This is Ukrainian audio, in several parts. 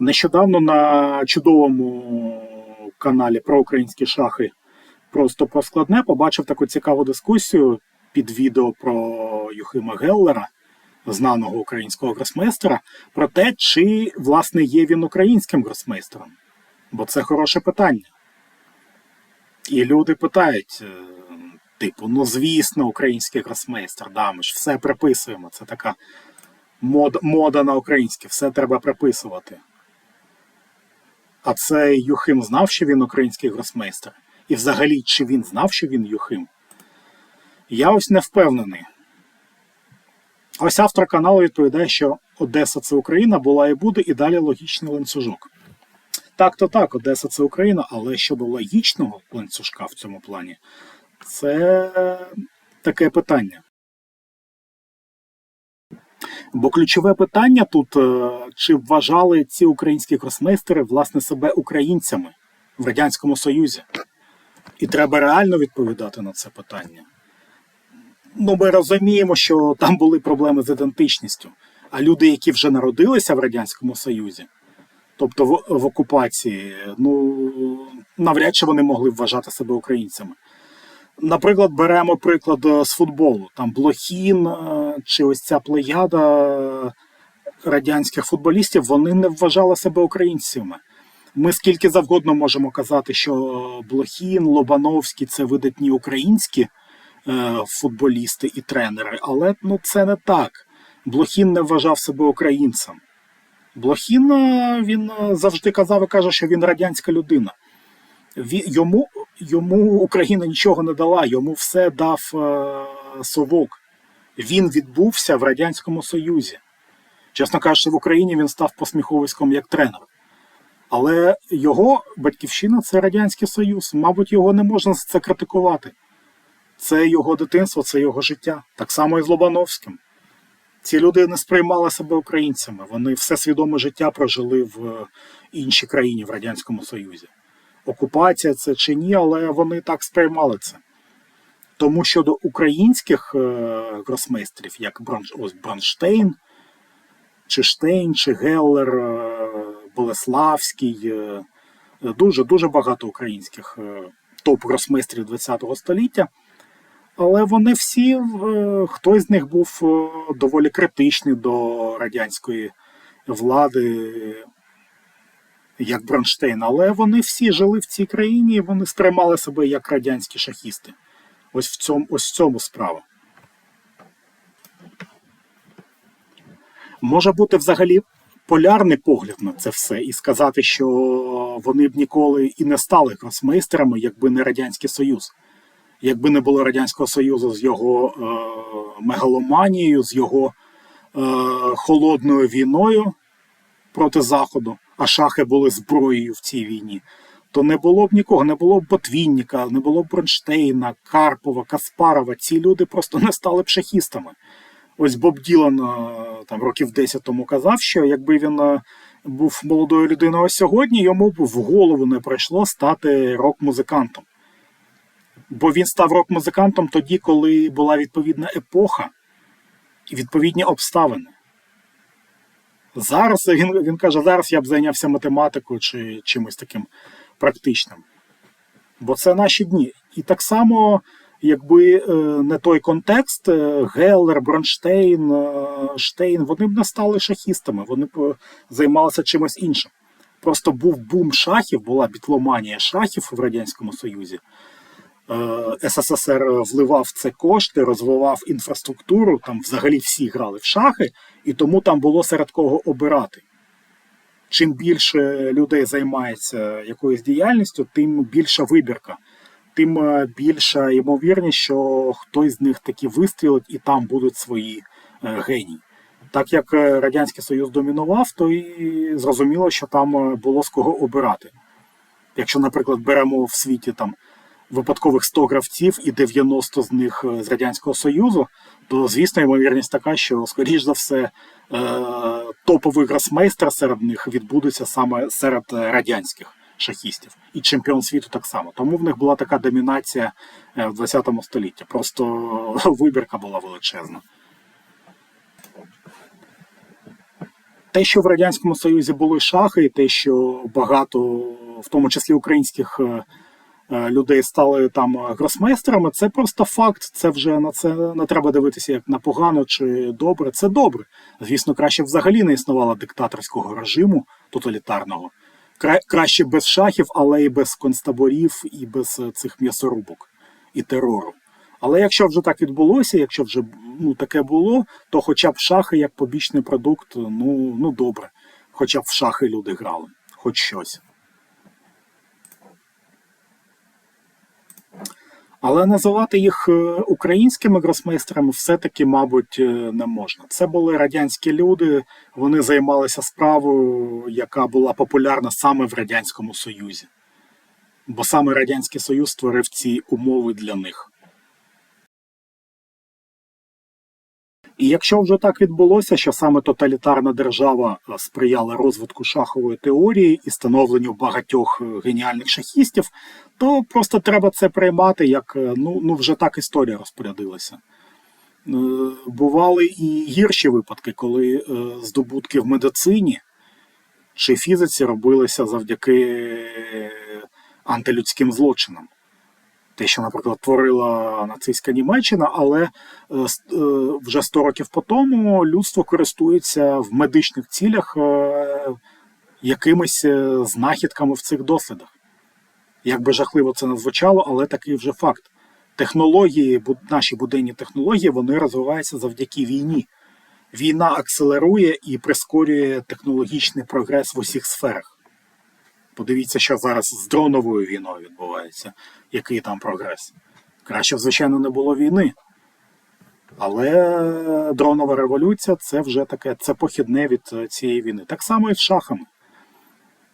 Нещодавно на чудовому каналі про українські шахи просто про складне побачив таку цікаву дискусію під відео про Юхима Геллера, знаного українського гросмейстера, про те, чи власне є він українським гросмейстером. Бо це хороше питання. І люди питають, е, типу, ну звісно, український гросмейстер, да, ми ж все приписуємо. Це така мод, мода на українське, все треба приписувати. А цей Юхим знав, що він український гросмейстер? І взагалі, чи він знав, що він Юхим? Я ось не впевнений. Ось автор каналу відповідає, що Одеса це Україна була і буде, і далі логічний ланцюжок. Так, то так, Одеса це Україна, але щодо логічного ланцюжка в цьому плані, це таке питання. Бо ключове питання тут, е, чи вважали ці українські гросмейстери власне себе українцями в Радянському Союзі? І треба реально відповідати на це питання. Ну, ми розуміємо, що там були проблеми з ідентичністю. А люди, які вже народилися в Радянському Союзі, тобто в, в окупації, ну навряд чи вони могли вважати себе українцями. Наприклад, беремо приклад е, з футболу. Там Блохін е, чи ось ця плеяда радянських футболістів вони не вважали себе українцями. Ми скільки завгодно можемо казати, що Блохін, Лобановський це видатні українські е, футболісти і тренери, але ну це не так. Блохін не вважав себе українцем. Блохін він завжди казав і каже, що він радянська людина. Йому йому Україна нічого не дала, йому все дав е, совок. Він відбувся в Радянському Союзі. Чесно кажучи, в Україні він став посміховиськом як тренер. Але його батьківщина це Радянський Союз. Мабуть, його не можна за це критикувати. Це його дитинство, це його життя. Так само і з Лобановським. Ці люди не сприймали себе українцями. Вони все свідоме життя прожили в іншій країні в Радянському Союзі. Окупація це чи ні, але вони так сприймали це. Тому щодо українських е, гросмейстерів, як ось Бронштейн, чи Штейн, чи Геллер, е, Болеславський, е, дуже дуже багато українських е, топ-гросмейстерів ХХ століття. Але вони всі, хтось з них був доволі критичний до радянської влади, як Бронштейн, але вони всі жили в цій країні і вони сприймали себе як радянські шахісти. Ось в цьому, ось в цьому справа. Може бути взагалі полярний погляд на це все, і сказати, що вони б ніколи і не стали гросмейстерами, якби не Радянський Союз. Якби не було Радянського Союзу з його е, мегаломанією, з його е, холодною війною проти Заходу, а шахи були зброєю в цій війні, то не було б нікого, не було б Ботвінніка, не було б Бронштейна, Карпова, Каспарова. Ці люди просто не стали б шахістами. Ось Боб Ділан е, там років 10 тому казав, що якби він е, був молодою людиною сьогодні, йому б в голову не прийшло стати рок-музикантом. Бо він став рок-музикантом тоді, коли була відповідна епоха і відповідні обставини. Зараз він він каже, зараз я б зайнявся математикою чи чимось таким практичним. Бо це наші дні. І так само, якби е, не той контекст, е, Геллер, Бронштейн, е, Штейн, вони б не стали шахістами, вони б займалися чимось іншим. Просто був бум шахів, була бітломанія шахів в Радянському Союзі. СССР вливав це кошти, розвивав інфраструктуру, там взагалі всі грали в шахи, і тому там було серед кого обирати. Чим більше людей займається якоюсь діяльністю, тим більша вибірка, тим більша ймовірність, що хтось з них таки вистрілить і там будуть свої генії. Так як Радянський Союз домінував, то і зрозуміло, що там було з кого обирати. Якщо, наприклад, беремо в світі там випадкових 100 гравців і 90 з них з Радянського Союзу, то звісно, ймовірність така, що, скоріш за все, топовий гросмейстер серед них відбудеться саме серед радянських шахістів. І чемпіон світу так само. Тому в них була така домінація в 20 столітті. Просто вибірка була величезна. Те, що в Радянському Союзі були шахи, і те, що багато, в тому числі українських е, е, людей стали там е, гросмейстерами, це просто факт. Це вже на це не треба дивитися як на погано чи добре. Це добре. Звісно, краще взагалі не існувало диктаторського режиму тоталітарного. Кра- краще без шахів, але і без концтаборів, і без е, цих м'ясорубок і терору. Але якщо вже так відбулося, якщо вже ну, таке було, то хоча б шахи як побічний продукт, ну, ну добре. Хоча б в шахи люди грали, хоч щось. Але називати їх е, українськими гросмейстерами все-таки, мабуть, е, не можна. Це були радянські люди, вони займалися справою, яка була популярна саме в Радянському Союзі. Бо саме Радянський Союз створив ці умови для них. І якщо вже так відбулося, що саме тоталітарна держава е, сприяла розвитку шахової теорії і становленню багатьох е, геніальних шахістів, то просто треба це приймати, як е, ну, ну вже так історія розпорядилася. Бували і гірші випадки, коли здобутки в медицині чи фізиці робилися завдяки антилюдським злочинам те, що, наприклад, творила нацистська Німеччина, але е, е, вже 100 років по тому людство користується в медичних цілях е, якимись знахідками в цих дослідах. Як би жахливо це не звучало, але такий вже факт. Технології, наші буденні технології, вони розвиваються завдяки війні. Війна акселерує і прискорює технологічний прогрес в усіх сферах. Подивіться, що зараз з дроновою війною відбувається, який там прогрес. Краще звичайно, не було війни. Але дронова революція це вже таке, це похідне від е, цієї війни. Так само і з шахами.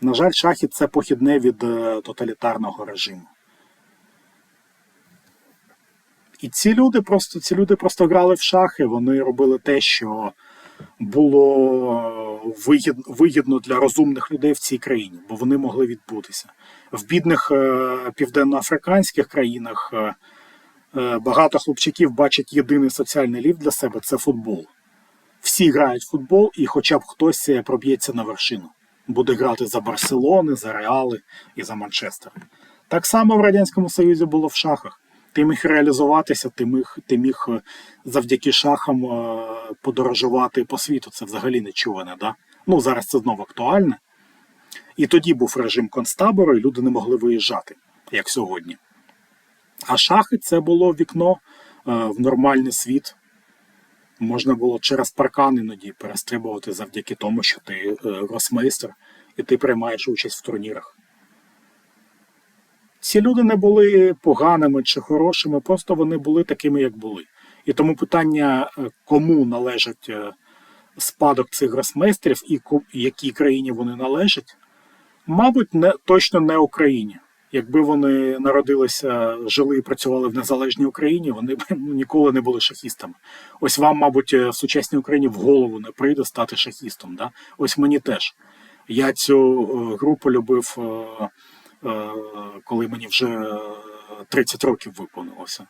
На жаль, шахи це похідне від е, тоталітарного режиму. І ці люди просто ці люди просто грали в шахи, вони робили те, що було вигідно, вигідно для розумних людей в цій країні, бо вони могли відбутися. В бідних е, південноафриканських країнах е, е, багато хлопчиків бачать єдиний соціальний ліфт для себе це футбол. Всі грають в футбол, і хоча б хтось е, проб'ється на вершину. Буде грати за Барселони, за Реали і за Манчестер. Так само в Радянському Союзі було в шахах. Ти міг реалізуватися, ти міг, ти міг е, завдяки шахам е, подорожувати по світу. Це взагалі нечуване, да? Ну, зараз це знову актуальне. І тоді був режим концтабору, і люди не могли виїжджати, як сьогодні. А шахи це було вікно е, в нормальний світ. Можна було через паркан іноді перестрибувати завдяки тому, що ти е, гросмейстер і ти приймаєш участь в турнірах. Ці люди не були поганими чи хорошими, просто вони були такими, як були. І тому питання, е, кому належить е, спадок цих гросмейстерів і якій країні вони належать, мабуть, не, точно не Україні. Якби вони народилися, жили і працювали в незалежній Україні, вони б ну, ніколи не були шахістами. Ось вам, мабуть, е, в сучасній Україні в голову не прийде стати шахістом. Да? Ось мені теж. Я цю групу любив, коли мені вже е, 30 років виповнилося.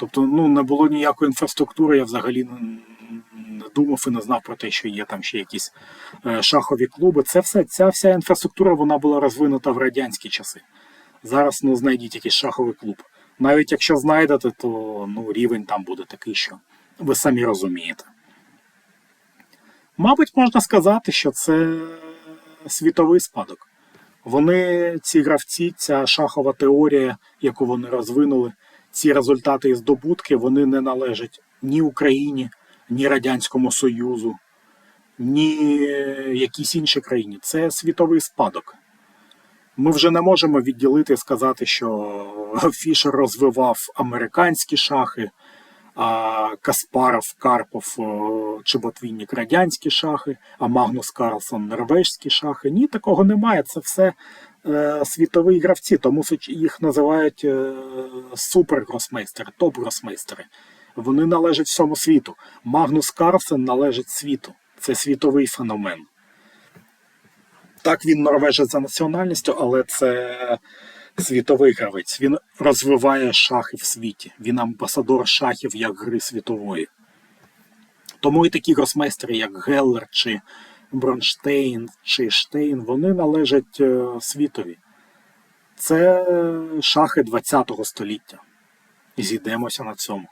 Тобто, ну не було ніякої інфраструктури, я взагалі не, думав і не знав про те, що є там ще якісь е, шахові клуби. Це все, ця вся інфраструктура вона була розвинута в радянські часи. Зараз ну знайдіть якийсь шаховий клуб. Навіть якщо знайдете, то ну, рівень там буде такий, що ви самі розумієте. Мабуть, можна сказати, що це світовий спадок. Вони, ці гравці, ця шахова теорія, яку вони розвинули, ці результати і здобутки, вони не належать ні Україні, ні Радянському Союзу, ні якійсь іншій країні. Це світовий спадок. Ми вже не можемо відділити і сказати, що Фішер розвивав американські шахи, а Каспаров, Карпов чи Ботвіннік радянські шахи, а Магнус Карлсон норвежські шахи. Ні, такого немає. Це все світові гравці, тому їх називають е, супергросмейстери, топ-гросмейстери. Вони належать всьому світу. Магнус Карлсен належить світу. Це світовий феномен. Так, він норвежець за національністю, але це світовий гравець. Він розвиває шахи в світі. Він амбасадор шахів як гри світової. Тому і такі гросмейстери, як Геллер чи Бронштейн чи Штейн, вони належать е, світові. Це шахи ХХ століття. Зійдемося на цьому.